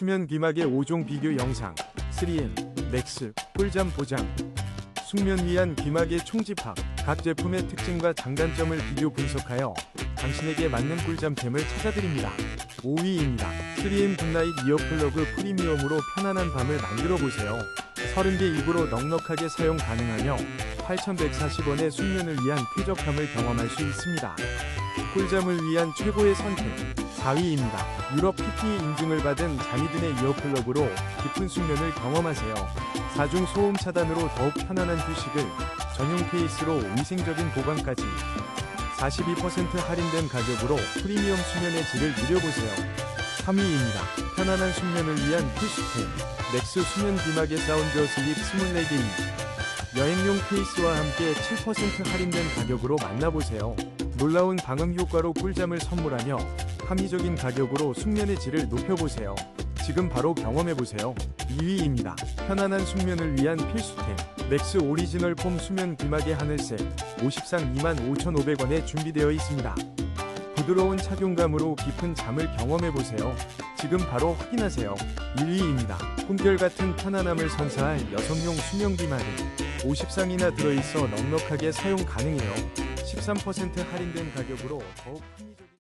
수면 귀마개 5종 비교 영상 3M 맥스 꿀잠 보장 숙면 위한 귀마개 총집합 각 제품의 특징과 장단점을 비교 분석하여 당신에게 맞는 꿀잠템을 찾아드립니다. 5위입니다. 3M 굿나잇 이어플러그 프리미엄으로 편안한 밤을 만들어 보세요. 30개 입으로 넉넉하게 사용 가능하며 8,140원의 숙면을 위한 쾌적함을 경험할 수 있습니다. 꿀잠을 위한 최고의 선택 4위입니다. 유럽 PPE 인증을 받은 자미든의 이어플러그로 깊은 숙면을 경험하세요. 4중 소음 차단으로 더욱 편안한 휴식을 전용 케이스로 위생적인 보관까지 42% 할인된 가격으로 프리미엄 수면의 질을 누려보세요. 3위입니다. 편안한 숙면을 위한 필수템 넥스 수면 귀마개 사운드 슬립 스물레게임 여행용 케이스와 함께 7% 할인된 가격으로 만나보세요. 놀라운 방음 효과로 꿀잠을 선물하며 합리적인 가격으로 숙면의 질을 높여보세요. 지금 바로 경험해보세요. 2위입니다. 편안한 숙면을 위한 필수템 넥스 오리지널 폼 수면 귀마개 하늘색 50상 25,500원에 준비되어 있습니다. 부드러운 착용감으로 깊은 잠을 경험해보세요. 지금 바로 확인하세요. 1위입니다. 꿈결 같은 편안함을 선사할 여성용 수면 귀마개 50상이나 들어있어 넉넉하게 사용 가능해요. 13% 할인된 가격으로 더욱 합리적인